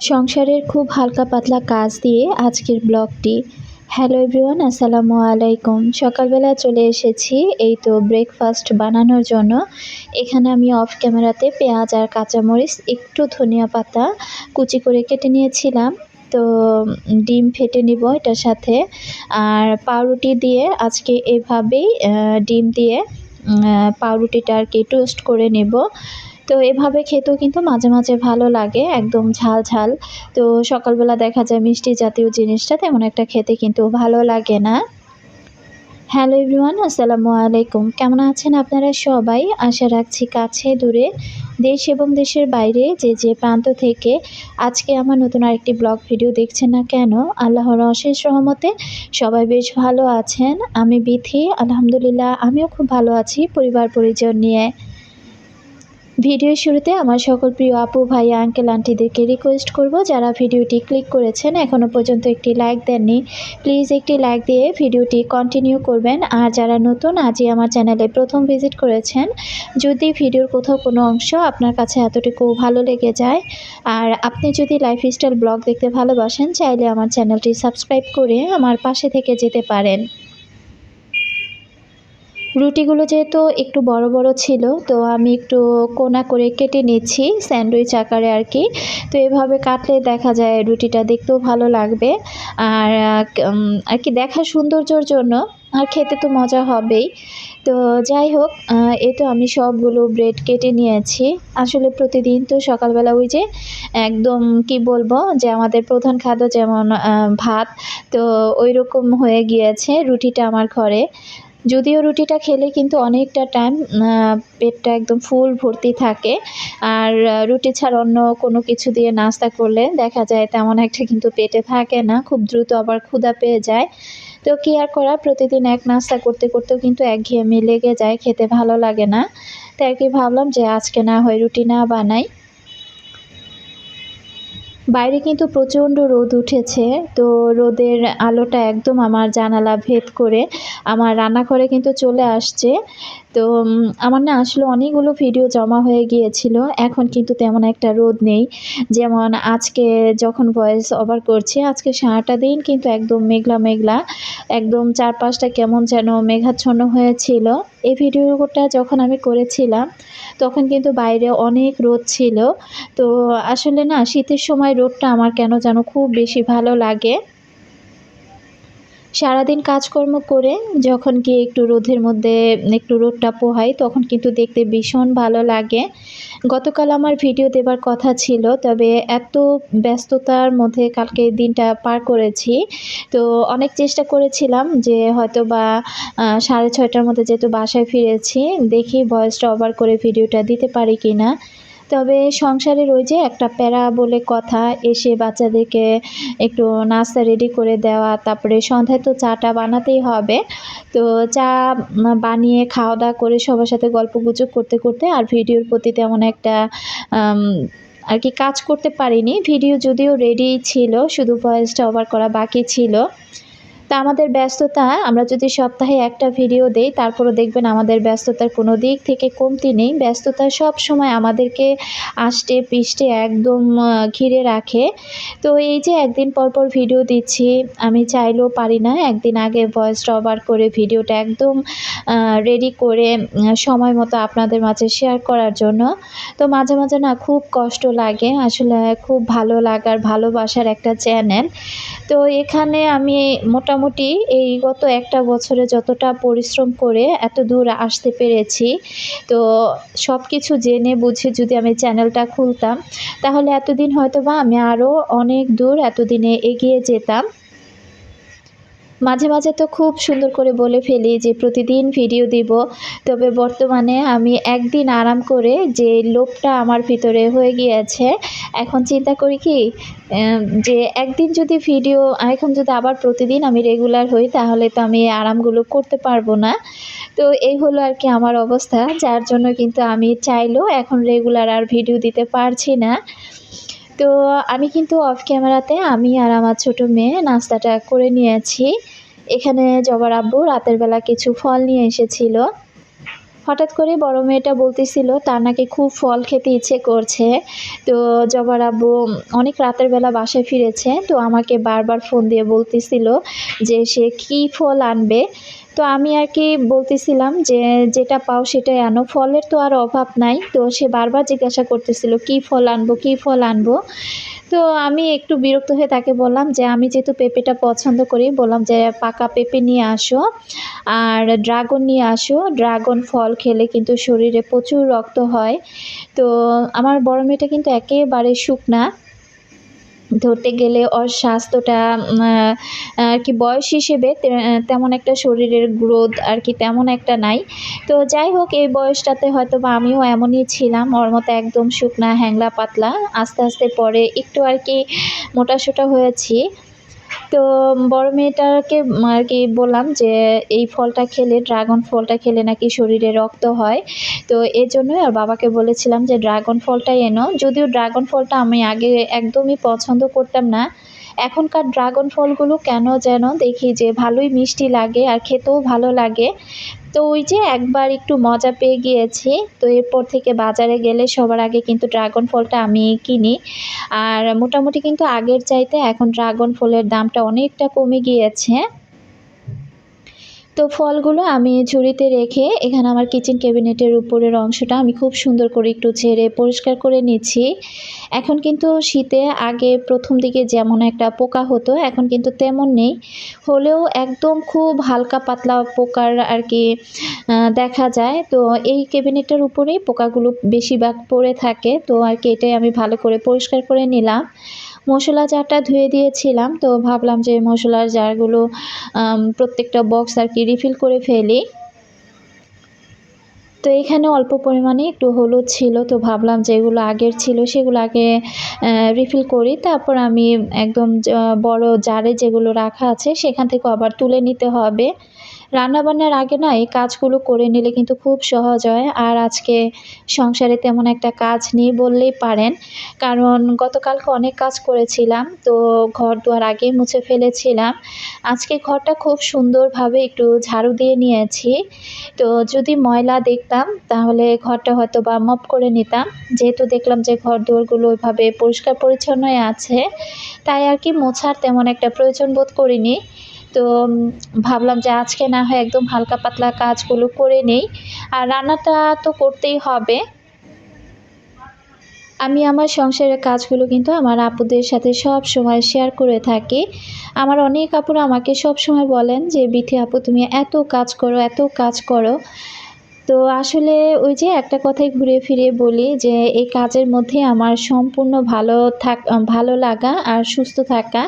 সংসারের খুব হালকা পাতলা কাজ দিয়ে আজকের ব্লগটি। হ্যালো এভরিওয়ান, আসসালামু আলাইকুম। সকালবেলা চলে এসেছি এই তো ব্রেকফাস্ট বানানোর জন্য। এখানে আমি অফ ক্যামেরাতে পেঁয়াজ আর কাঁচামরিচ, একটু ধনিয়া পাতা কুচি করে কেটে নিয়েছিলাম। তো, ডিম ফেটে নিব এটার সাথে। আর পাউরুটি দিয়ে আজকে এভাবেই ডিম দিয়ে পাউরুটিটা আর কি টোস্ট করে নেব। তো এভাবে খেতেও কিন্তু মাঝে মাঝে ভালো লাগে, একদম ঝাল ঝাল। তো সকালবেলা দেখা যায় মিষ্টি জাতীয় জিনিসটা তেমন একটা খেতে কিন্তু ভালো লাগে না। হ্যালো এভরিওয়ান আসসালামু আলাইকুম। কেমন আছেন আপনারা সবাই? আশা রাখছি কাছে দূরে। দেশ এবং দেশের বাইরে যে যে প্রান্ত থেকে আজকে আমার নতুন আরেকটি ব্লগ ভিডিও দেখছেন না কেন, আল্লাহর অশেষ রহমতে সবাই বেশ ভালো আছেন। আমি বিথি, আলহামদুলিল্লাহ, আমিও খুব ভালো আছি পরিবার পরিজন নিয়ে। ভিডিওর শুরুতে আমার সকল প্রিয় আপু ভাইয়া আঙ্কেল, আন্টিদেরকে রিকোয়েস্ট করব, যারা ভিডিওটি ক্লিক করেছেন এখনও পর্যন্ত একটি লাইক দেননি প্লিজ একটি লাইক দিয়ে ভিডিওটি কন্টিনিউ করবেন। আর যারা নতুন, আজই আমার চ্যানেলে প্রথম ভিজিট করেছেন, যদি ভিডিওর কোথাও কোনো অংশ আপনার কাছে এতটুকু ভালো লেগে যায়, আর আপনি যদি লাইফস্টাইল ব্লগ দেখতে ভালোবাসেন, চাইলে আমার চ্যানেলটি সাবস্ক্রাইব করে আমার পাশে থেকে যেতে পারেন। রুটিগুলো যেহেতু একটু বড় বড় ছিল, তো আমি একটু কোনা করে কেটে নিচ্ছি স্যান্ডউইচ আকারে আর কি। তো এভাবে কাটলে দেখা যায় রুটিটা দেখতেও ভালো লাগবে। আর আর কি দেখা সৌন্দর্যর জন্য আর খেতে তো মজা হবেই। তো যাই হোক এ তো আমি সবগুলো ব্রেড কেটে নিয়েছি। আসলে প্রতিদিন তো সকালবেলা ওই যে একদম কি বলব, যে আমাদের প্রধান খাদ্য যেমন ভাত, তো ওই রকম হয়ে গিয়েছে রুটিটা আমার ঘরে। যদিও রুটিটা খেলে কিন্তু অনেকটা টাইম পেটটা একদম ফুল ভর্তি থাকে। আর রুটি ছাড়া অন্য কোনো কিছু দিয়ে নাস্তা করলে দেখা যায় তেমন একটা কিন্তু পেটে থাকে না, খুব দ্রুত আবার ক্ষুধা পেয়ে যায়। তো কি আর করা, প্রতিদিন এক নাস্তা করতে করতেও কিন্তু একঘেয়েমি লেগে যায়, খেতে ভালো লাগে না। তাই কি ভাবলাম যে আজকে না হয় রুটি না বানাই। বাইরে কিন্তু প্রচণ্ড রোদ উঠেছে, তো রোদের আলোটা একদম আমার জানালা ভেদ করে আমার রান্নাঘরে কিন্তু চলে আসছে। তো আমার না আসলে অনেকগুলো ভিডিও জমা হয়ে গিয়েছিল। এখন কিন্তু তেমন একটা রোদ নেই। যেমন আজকে যখন ভয়েস ওভার করছি, আজকে সারাটা দিন কিন্তু একদম মেঘলা মেঘলা। একদম চারপাশটা কেমন যেন মেঘাচ্ছন্ন হয়েছিল। এই ভিডিওটা যখন আমি করেছিলাম, তখন কিন্তু বাইরে অনেক রোদ ছিল। তো আসলে না, শীতের সময় রোদটা আমার কেন যেন খুব বেশি ভালো লাগে। সারাদিন কাজকর্ম করে যখন কি একটু রোদের মধ্যে একটু রোদটা পোহাই, তখন কিন্তু দেখতে ভীষণ ভালো লাগে। গতকাল আমার ভিডিও দেবার কথা ছিল, তবে এত ব্যস্ততার মধ্যে কালকে দিনটা পার করেছি। তো অনেক চেষ্টা করেছিলাম যে হয়তো বা সাড়ে ছয়টার মধ্যে যেহেতু বাসায় ফিরেছি, দেখি ভয়েসটা ওভার করে ভিডিওটা দিতে পারি কি না তবে সংসারের ওই যে একটা প্যারা বলে কথা, এসে বাচ্চাদেরকে একটু নাস্তা রেডি করে দেওয়া, তারপরে সন্ধ্যায় তো চাটা বানাতেই হবে। তো চা বানিয়ে খাওয়া দাওয়া করে সবার সাথে গল্প গুজব করতে করতে আর ভিডিওর প্রতি তেমন একটা আর কি কাজ করতে পারিনি। ভিডিও যদিও রেডি ছিল, শুধু ভয়েসটা ওভার করা বাকি ছিল। তা আমাদের ব্যস্ততা, আমরা যদি সপ্তাহে একটা ভিডিও দেই, তারপরও দেখবেন আমাদের ব্যস্ততার কোনো দিক থেকে কমতি নেই। ব্যস্ততা সব সময় আমাদেরকে আষ্টে পৃষ্ঠে একদম ঘিরে রাখে। তো এই যে একদিন পর পর ভিডিও দিচ্ছি, আমি চাইলেও পারি না। একদিন আগে ভয়েস ওভার করে ভিডিওটা একদম রেডি করে সময় মতো আপনাদের মাঝে শেয়ার করার জন্য। তো মাঝে মাঝে না খুব কষ্ট লাগে। আসলে খুব ভালো লাগার, ভালোবাসার একটা চ্যানেল তো এখানে আমি মোটামুটি এই গত একটা বছরে যতটা পরিশ্রম করে এত দূর আসতে পেরেছি। তো সব কিছু জেনে বুঝে যদি আমি চ্যানেলটা খুলতাম, তাহলে এতদিন হয়তো বা আমি আরও অনেক দূর এতদিনে এগিয়ে যেতাম। মাঝে মাঝে তো খুব সুন্দর করে বলে ফেলি যে প্রতিদিন ভিডিও দিব, তবে বর্তমানে আমি একদিন আরাম করে যে লোভটা আমার ভিতরে হয়ে গিয়েছে, এখন চিন্তা করি কি যে একদিন যদি ভিডিও, এখন যদি আবার প্রতিদিন আমি রেগুলার হই, তাহলে তো আমি আরামগুলো করতে পারব না। তো এই হলো আর কি আমার অবস্থা, যার জন্য কিন্তু আমি চাইলেও এখন রেগুলার আর ভিডিও দিতে পারছি না। তো আমি কিন্তু অফ ক্যামেরাতে আমি আর আমার ছোট মেয়ে নাস্তাটা করে নিয়েছি। এখানে জবার আব্বু রাতের বেলা কিছু ফল নিয়ে এসেছিল। হঠাৎ করে বড় মেয়েটা বলতেছিল, তার নাকি খুব ফল খেতে ইচ্ছে করছে। তো জবার আব্বু অনেক রাতের বেলা বাসায় ফিরেছে। তো আমাকে বারবার ফোন দিয়ে বলতেছিল যে সে কী ফল আনবে। তো আমি আর কি বলতেছিলাম যে যেটা পাও সেটাই আনো। ফলের তো আর অভাব নাই। তো সে বারবার জিজ্ঞাসা করতেছিল, কী ফল আনব, কী ফল আনব? তো আমি একটু বিরক্ত হয়ে তাকে বললাম যে, আমি যেহেতু পেঁপেটা পছন্দ করি, বললাম যে, পাকা পেঁপে নিয়ে আসো আর ড্রাগন নিয়ে আসো। ড্রাগন ফল খেলে কিন্তু শরীরে প্রচুর রক্ত হয়। তো আমার বড় মেয়েটা কিন্তু একেবারে শুকনা। ধরতে গেলে ওর স্বাস্থ্যটা আর কি বয়স হিসেবে তেমন একটা শরীরের গ্রোথ আর কি তেমন একটা নাই। তো যাই হোক, এই বয়সটাতে হয়তো বা আমিও এমনই ছিলাম। ওর মতো একদম শুকনা হ্যাংলা পাতলা আস্তে আস্তে পরে একটু আর কি মোটাসোটা হয়েছি। তো বড় মেয়েটাকে আর কি বললাম যে, এই ফলটা খেলে, ড্রাগন ফলটা খেলে নাকি শরীরে রক্ত হয়। তো এই জন্যই আর বাবাকে বলেছিলাম যে, ড্রাগন ফলটাই এনো। যদিও ড্রাগন ফলটা আমি আগে একদমই পছন্দ করতাম না এখনকার ড্রাগন ফলগুলো কেন যেন দেখি যে ভালোই মিষ্টি লাগে আর খেতেও ভালো লাগে। তো ওই যে একবার একটু মজা পেয়ে গিয়েছি, তো এরপর থেকে বাজারে গেলে সবার আগে কিন্তু ড্রাগন ফলটা আমি কিনি। আর মোটামুটি কিন্তু আগের চাইতে এখন ড্রাগন ফলের দামটা অনেকটা কমে গিয়েছে। তো ফলগুলো আমি ঝুড়িতে রেখে এখানে আমার কিচেন ক্যাবিনেটের উপরের অংশটা আমি খুব সুন্দর করে একটু ঝেড়ে পরিষ্কার করে নিচ্ছি। এখন কিন্তু শীতে আগে প্রথম দিকে যেমন একটা পোকা হতো, এখন কিন্তু তেমন নেই। হলেও একদম খুব হালকা পাতলা পোকার আর কি দেখা যায়। তো এই ক্যাবিনেটের উপরেই পোকাগুলো বেশিরভাগ পড়ে থাকে। তো আর কি এটাই আমি ভালো করে পরিষ্কার করে নিলাম। মশলা জারটা ধুয়ে দিয়েছিলাম, তো ভাবলাম যে মশলার জারগুলো প্রত্যেকটা বক্স আর কি রিফিল করে ফেলি। তো এখানে অল্প পরিমাণে একটু হলুদ ছিল, তো ভাবলাম যেগুলো আগের ছিল সেগুলো আগে রিফিল করি। তারপর আমি একদম বড় জারে যেগুলো রাখা আছে সেখান থেকে আবার তুলে নিতে হবে। রান্নাবান্নার আগে না এই কাজগুলো করে নিলে কিন্তু খুব সহজ হয়। আর আজকে সংসারে তেমন একটা কাজ নেই বললেই পারেন। কারণ গতকালকে অনেক কাজ করেছিলাম, তো ঘর দুয়ার আগে মুছে ফেলেছিলাম। আজকে ঘরটা খুব সুন্দরভাবে একটু ঝাড়ু দিয়ে নিয়েছি। তো যদি ময়লা দেখতাম, তাহলে ঘরটা হয়তো বা মপ করে নিতাম। যেহেতু দেখলাম যে ঘর দুয়ারগুলো ওইভাবে পরিষ্কার পরিচ্ছন্নই আছে, তাই আর কি মোছার তেমন একটা প্রয়োজন বোধ করিনি। তো ভাবলাম যে আজকে না হয় একদম হালকা পাতলা কাজগুলো করে নেই। আর রান্নাটা তো করতেই হবে। আমি আমার সংসারের কাজগুলো কিন্তু আমার আপুদের সাথে সব সময় শেয়ার করে থাকি। আমার অনেক আপুরা আমাকে সব সময় বলেন যে, বিথি আপু, তুমি এত কাজ করো, এত কাজ করো। তো আসলে ওই যে একটা কথাই ঘুরে ফিরে বলি যে, এই কাজের মধ্যে আমার সম্পূর্ণ ভালো থাক, ভালো লাগা আর সুস্থ থাকা।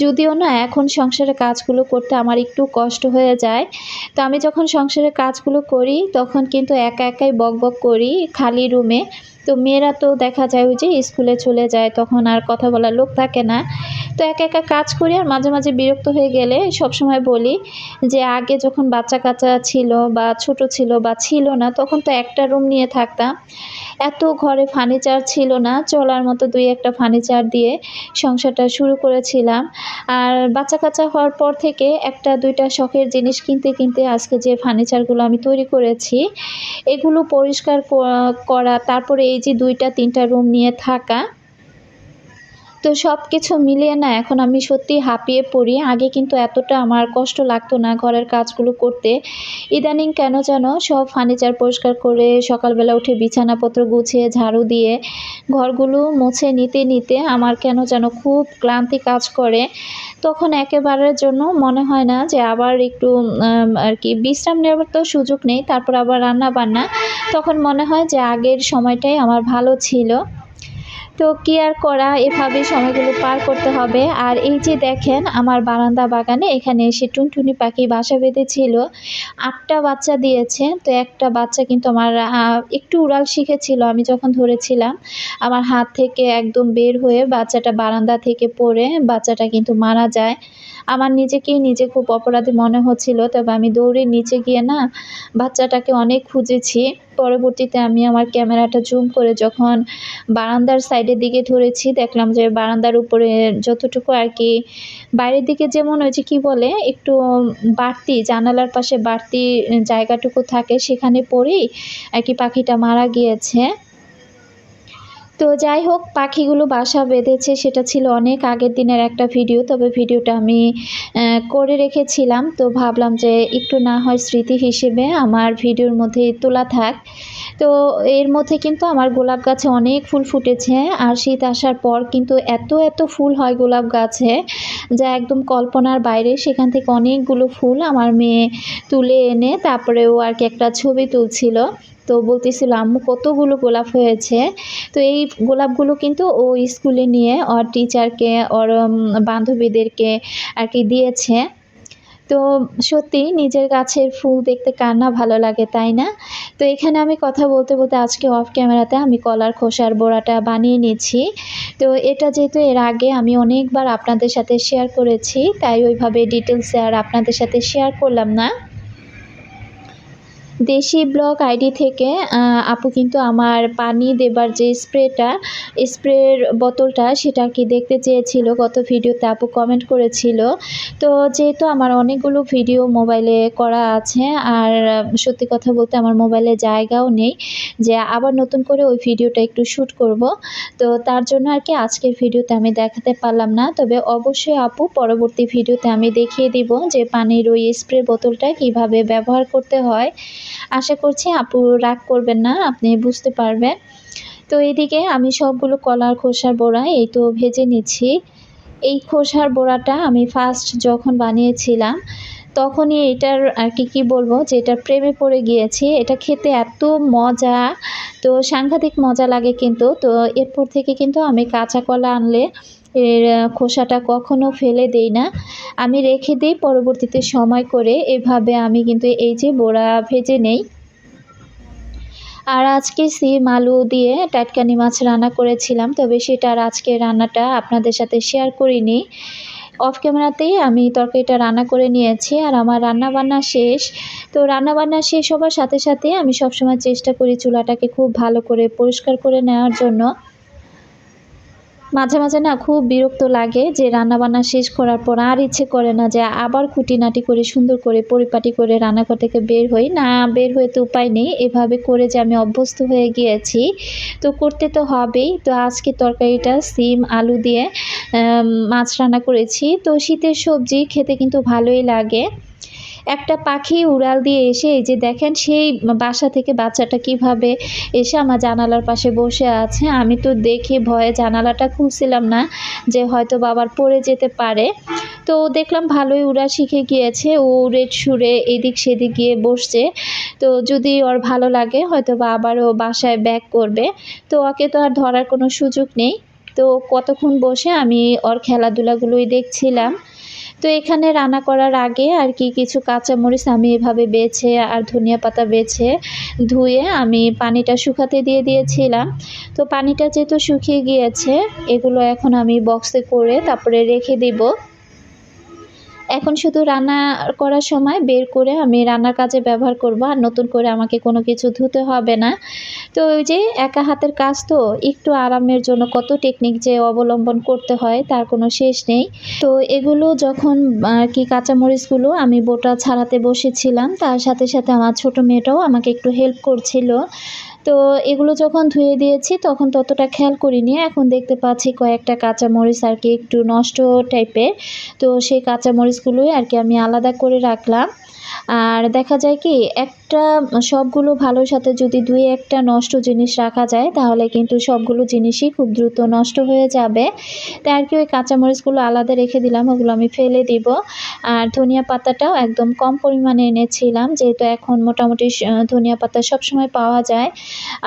যদিও না, এখন সংসারের কাজগুলো করতে আমার একটু কষ্ট হয়ে যায়। তো আমি যখন সংসারের কাজগুলো করি, তখন কিন্তু একা একাই বক বক করি খালি রুমে। তো মেয়েরা তো দেখা যায় ওই যে স্কুলে চলে যায়, তখন আর কথা বলার লোক থাকে না। তো একা একা কাজ করি আর মাঝে মাঝে বিরক্ত হয়ে গেলে সবসময় বলি যে আগে যখন বাচ্চা কাচ্চা ছিল বা ছোট ছিল বা ছিল না, তখন তো একটা রুম নিয়ে থাকতাম। এত ঘরে ফার্নিচার ছিল না, চলার মতো দুই একটা ফার্নিচার দিয়ে সংসারটা শুরু করেছিলাম। আর বাচ্চা কাচ্চা হওয়ার পর থেকে একটা দুইটা শখের জিনিস কিনতে কিনতে আজকে যে ফার্নিচারগুলো আমি তৈরি করেছি, এগুলো পরিষ্কার করা, তারপরে এই যে দুইটা, তিনটা রুম নিয়ে থাকা তো সব কিছু মিলিয়ে না এখন আমি সত্যি হাঁপিয়ে পড়ি। আগে কিন্তু এতটা আমার কষ্ট লাগতো না ঘরের কাজগুলো করতে। ইদানিং কেন যেন সব ফার্নিচার পরিষ্কার করে সকালবেলা উঠে বিছানাপত্র গুছিয়ে ঝাড়ু দিয়ে ঘরগুলো মুছে নিতে নিতে আমার কেন যেন খুব ক্লান্তি কাজ করে। তখন একেবারের জন্য মনে হয় না যে আবার একটু আর কি বিশ্রাম নেওয়ার তো সুযোগ নেই, তারপর আবার রান্না বান্না তখন মনে হয় যে আগের সময়টাই আমার ভালো ছিল। তো কি আর করা? এভাবে সময়গুলো পার করতে হবে। আর এই যে দেখেন, আমার বারান্দা বাগানে এখানে এসে টুনটুনি পাখি বাসা বেঁধেছিল। আটটা বাচ্চা দিয়েছে। তো একটা বাচ্চা কিন্তু আমার একটু উড়াল শিখেছিল, আমি যখন ধরেছিলাম। আমার হাত থেকে একদম বের হয়ে বাচ্চাটা বারান্দা থেকে পড়ে বাচ্চাটা কিন্তু মারা যায়। আমার নিজেকেই নিজে খুব অপরাধী মনে হচ্ছিল, তবে আমি দৌড়ে নিচে গিয়ে না বাচ্চাটাকে অনেক খুঁজেছি। পরবর্তীতে আমি আমার ক্যামেরাটা জুম করে যখন বারান্দার সাইডের দিকে ধরেছি, দেখলাম যে বারান্দার উপরে যতটুকু আর কি, বাইরের দিকে যেমন ওই যে কী বলে, একটু বাড়তি, জানালার পাশে বাড়তি জায়গাটুকু থাকে, সেখানে পড়েই আর কি পাখিটা মারা গিয়েছে। তো যাই হোক, পাখিগুলো বাসা বেঁধেছে, সেটা ছিল অনেক আগের দিনের একটা ভিডিও, তবে ভিডিওটা আমি করে রেখেছিলাম। তো ভাবলাম যে একটু না হয় স্মৃতি হিসেবে আমার ভিডিওর মধ্যে তোলা থাক। তো এর মধ্যে কিন্তু আমার গোলাপ গাছে অনেক ফুল ফুটেছে, আর শীত আসার পর কিন্তু এত এত ফুল হয় গোলাপ গাছে, যা একদম কল্পনার বাইরে। সেখান থেকে অনেকগুলো ফুল আমার মেয়ে তুলে এনে, তারপরেও আর কি একটা ছবি তুলছিল। তো বলতেছিল, আম্মু, কতগুলো গোলাপ হয়েছে? তো এই গোলাপগুলো কিন্তু ও স্কুলে নিয়ে ওর টিচারকে ওর বান্ধবীদেরকে আর কি দিয়েছে। তো সত্যি নিজের গাছের ফুল দেখতে কার না ভালো লাগে, তাই না? তো এখানে আমি কথা বলতে বলতে আজকে অফ ক্যামেরাতে আমি কলার খোসার বোড়াটা বানিয়ে নিচ্ছি তো এটা যেহেতু এর আগে আমি অনেকবার আপনাদের সাথে শেয়ার করেছি, তাই ওইভাবে ডিটেলসে আর আপনাদের সাথে শেয়ার করলাম না। দেশি ব্লগ আইডি থেকে আপু কিন্তু আমার পানি দেবার যে স্প্রেটা, স্প্রের বোতলটা সেটা কি দেখতে চেয়েছিল গত ভিডিওতে আপু কমেন্ট করেছিল। তো যেহেতু আমার অনেকগুলো ভিডিও মোবাইলে করা আছে, আর সত্যি কথা বলতে আমার মোবাইলে জায়গাও নেই যে আবার নতুন করে ওই ভিডিওটা একটু শ্যুট করব। তো তার জন্য আর কি আজকের ভিডিওতে আমি দেখাতে পারলাম না, তবে অবশ্যই আপু পরবর্তী ভিডিওতে আমি দেখিয়ে দিব যে পানির ওই স্প্রে বোতলটা কীভাবে ব্যবহার করতে হয়। আশা করছি আপু রাগ করবেন না, আপনি বুঝতে পারবেন। তো এদিকে আমি সবগুলো কলার খোসার বোড়া এই তো ভেজে নিচ্ছি। এই খোসার বোড়াটা আমি ফার্স্ট যখন বানিয়েছিলাম, তখনই এটার আর কি, কী বলব, যে এটা প্রেমে পড়ে গিয়েছি। এটা খেতে এত মজা, তো সাংঘাতিক মজা লাগে কিন্তু। তো এরপর থেকে কিন্তু আমি কাঁচা কলা আনলে এর খোসাটা কখনো ফেলে দেই না। আমি রেখে দিই পরবর্তীতে সময় করে। এভাবে আমি কিন্তু এই যে বোড়া ভেজে নেই। আর আজকে সিম আলু দিয়ে টাটকানি মাছ রান্না করেছিলাম, তবে সেটার আজকে রান্নাটা আপনাদের সাথে শেয়ার করিনি। অফ ক্যামেরাতেই আমি তরকারিটা রান্না করে নিয়েছি আর আমার রান্না বান্না শেষ। তো রান্না বান্না শেষ হবার সাথে সাথে আমি সবসময় চেষ্টা করি চুলাটাকে খুব ভালো করে পরিষ্কার করে নেওয়ার জন্য। মাঝে মাঝে না খুব বিরক্ত লাগে যে রান্নাবান্না শেষ করার পর আর ইচ্ছে করে না যে আবার খুঁটিনাটি করে সুন্দর করে পরিপাটি করে রান্নাঘর থেকে বের হই। না, বের হয়ে তো উপায় নেই। এভাবে করে যে আমি অভ্যস্ত হয়ে গিয়েছি। তো করতে তো হবেই। তো আজকে তরকারিটা সিম, আলু দিয়ে মাছ রান্না করেছি। তো শীতের সবজি খেতে কিন্তু ভালোই লাগে। একটা পাখি উড়াল দিয়ে এসে এই যে দেখেন সেই বাসা থেকে বাচ্চাটা কীভাবে এসে আমার জানালার পাশে বসে আছে। আমি তো দেখে ভয়ে জানালাটা খুলছিলাম না যে হয়তো বাবার পড়ে যেতে পারে। তো দেখলাম ভালোই উড়া শিখে গিয়েছে। ও উড়ে সুরে এদিক সেদিক গিয়ে বসছে। তো যদি ওর ভালো লাগে হয়তো বা আবারও বাসায় ব্যাক করবে। তো ওকে তো আর ধরার কোনো সুযোগ নেই। তো কতক্ষণ বসে আমি ওর খেলাধুলাগুলোই দেখছিলাম। তো এখানে রান্না করার আগে আর কি কিছু কাঁচামরিচ আমি এভাবে বেছে আর ধনিয়া পাতা বেছে ধুয়ে আমি পানিটা শুকাতে দিয়ে দিয়েছিলাম। তো পানিটা যেহেতু শুকিয়ে গিয়েছে, এগুলো এখন আমি বক্সে করে তারপরে রেখে দিব। এখন শুধু রান্না করার সময় বের করে আমি রান্নার কাজে ব্যবহার করব, আর নতুন করে আমাকে কোনো কিছু ধুতে হবে না। তো ওই যে একা হাতের কাজ তো, একটু আরামের জন্য কত টেকনিক যে অবলম্বন করতে হয়, তার কোনো শেষ নেই। তো এগুলো যখন আর কি কাঁচামরিচগুলো আমি বোটা ছাড়াতে বসেছিলাম, তার সাথে সাথে আমার ছোট মেয়েটাও আমাকে একটু হেল্প করছিল। তো এগুলো যখন ধুয়ে দিয়েছি, তখন ততটা খেয়াল করিনি। এখন দেখতে পাচ্ছি কয়েকটা কাঁচামরিচ আর কি একটু নষ্ট টাইপের তো সেই কাঁচামরিচগুলোই আর কি আমি আলাদা করে রাখলাম। আর দেখা যায় কি, একটা সবগুলো ভালোর সাথে যদি দুই একটা নষ্ট জিনিস রাখা যায়, তাহলে কিন্তু সবগুলো জিনিসই খুব দ্রুত নষ্ট হয়ে যাবে। তাই আর কি ওই কাঁচামরিচগুলো আলাদা রেখে দিলাম, ওগুলো আমি ফেলে দিব। আর ধনিয়া পাতাটাও একদম কম পরিমাণে এনেছিলাম, যেহেতু এখন মোটামুটি ধনিয়া পাতা সবসময় পাওয়া যায়।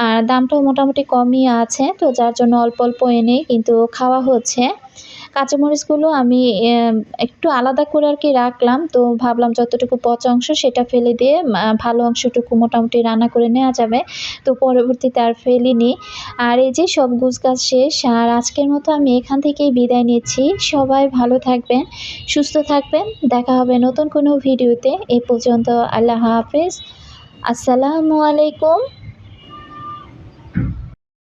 আর দামটাও মোটামুটি কমই আছে, তো যার জন্য অল্প অল্প এনে কিন্তু খাওয়া হচ্ছে। কাঁচামরিচগুলো আমি একটু আলাদা করে আর কি রাখলাম। তো ভাবলাম যতটুকু পচা অংশ সেটা ফেলে দিয়ে ভালো অংশটুকু মোটামুটি রান্না করে নেওয়া যাবে। তো পরবর্তীতে আর ফেলিনি। আর এই যে সব গাছ শেষ, আর আজকের মতো আমি এখান থেকেই বিদায় নিচ্ছি। সবাই ভালো থাকবেন, সুস্থ থাকবেন। দেখা হবে নতুন কোনো ভিডিওতে। এ পর্যন্ত আল্লাহ হাফেজ। আসসালামু আলাইকুম।